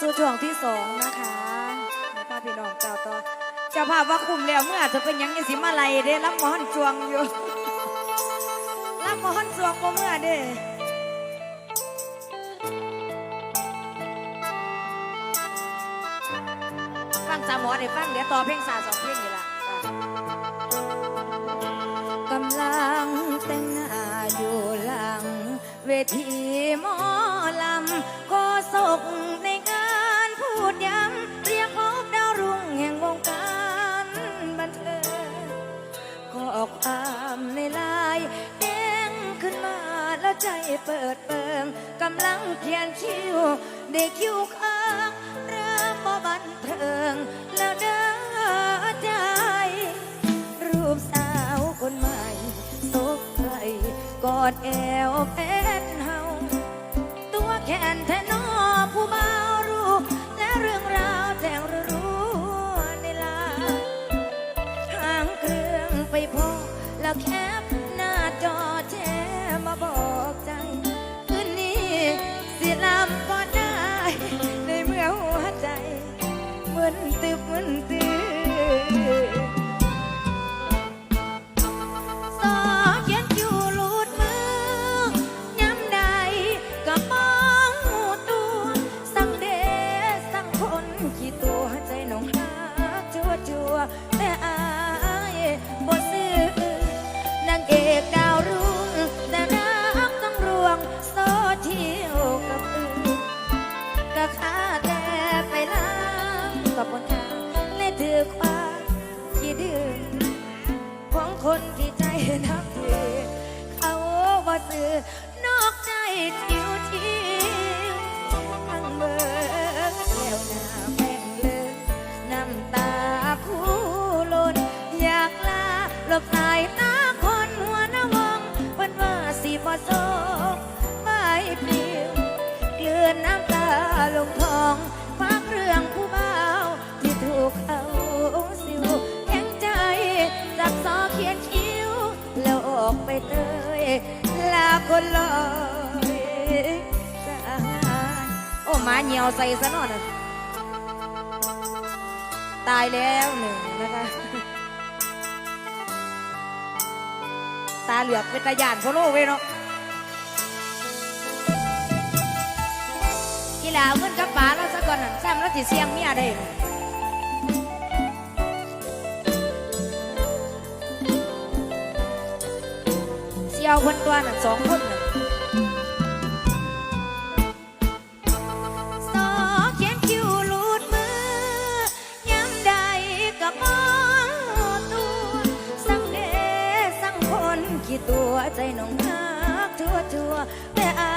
สู่ช่วงที่สองนะคะพาพี่น้องเจ้าต่อเจ้าภาพว่าคุมแล้วเมื่ออาจจะเป็นยังยังสิมาไลเด้รับมอนจวงอยู่รับมอนจวงบ่เมื่อเด้ฟังสามหมอได้ฟังเดี๋ยวต่อเพลงสาสองเพลงนี่ละกำลังแต่งหน้าอยู่หลังเวที ใจเปิดเปิงกำลังเขียนคิวได้คิวค้างเริ่มบ่บันเทิงแล้วเด้อใจ รูปสาวคนใหม่ตกใครกอดแอวเพชรเฮาตัวแขนแทนอผู้เบารู้และเรื่องราวแจงรู้ในลน์หางเครื่องไปพอแล้วแคป หาจัวจัวๆแต่อายบ่ซื้อนางเอก นับถือเขาว่าซื้อนอกใจทิวทิวทั้งเบิดแล้วหน้าแม่งเลยน้ำตาคู่ล้นอยากลาหลบสายตา เตยลาคนลอยจากโอ้หมาเหนียวใส่ซะหน่อยนะตายแล้วหนึ่งนะคะ ตาเหลือกเป็นตาหยานโฟโลเว้ยเนาะกีฬาเอาเงินกับป๋าแล้วซะก่อนนะแซมแล้วสิเสียงเมียได้ น่ะเสียวคนตัวน่ะสองคนน่ะสอเนคิวลูดมือย้ำใดก็มองตัวสั่งเดสั่งคนขี้ตัวใจหนองหักทั่วทั่วแต่อา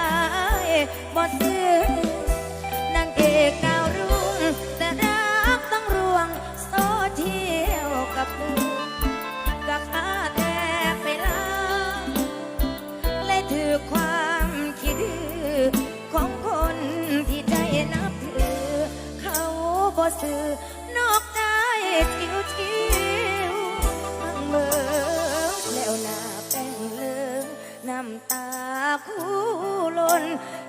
ยบ่ซื้อนางเอกา ซื้อนอกใจทิวทิวทั้งเบิกแล้วหน้าแป้งเลิงน้ำตาคู่ลน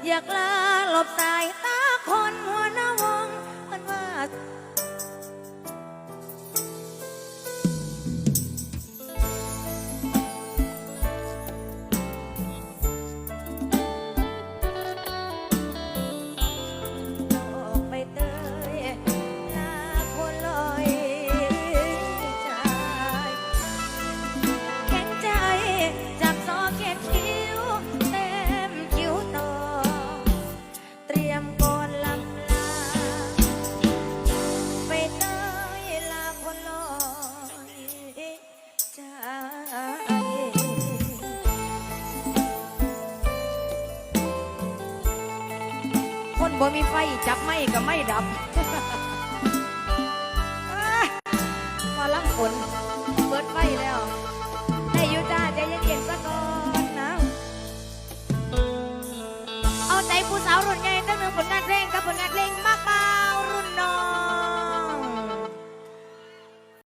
อยากลาหลบสายตา คนบ่มีไฟจับไม่ก็ไม่ดับมาลังฝนเปิดไฟแล้วได้ยูจ้าใจเย็นๆซะก่อนนะเอาใจผู้สาวรุ่นใหญ่ตั้งหนึ่งผลงานเพลงกับผลงานเพลงมัก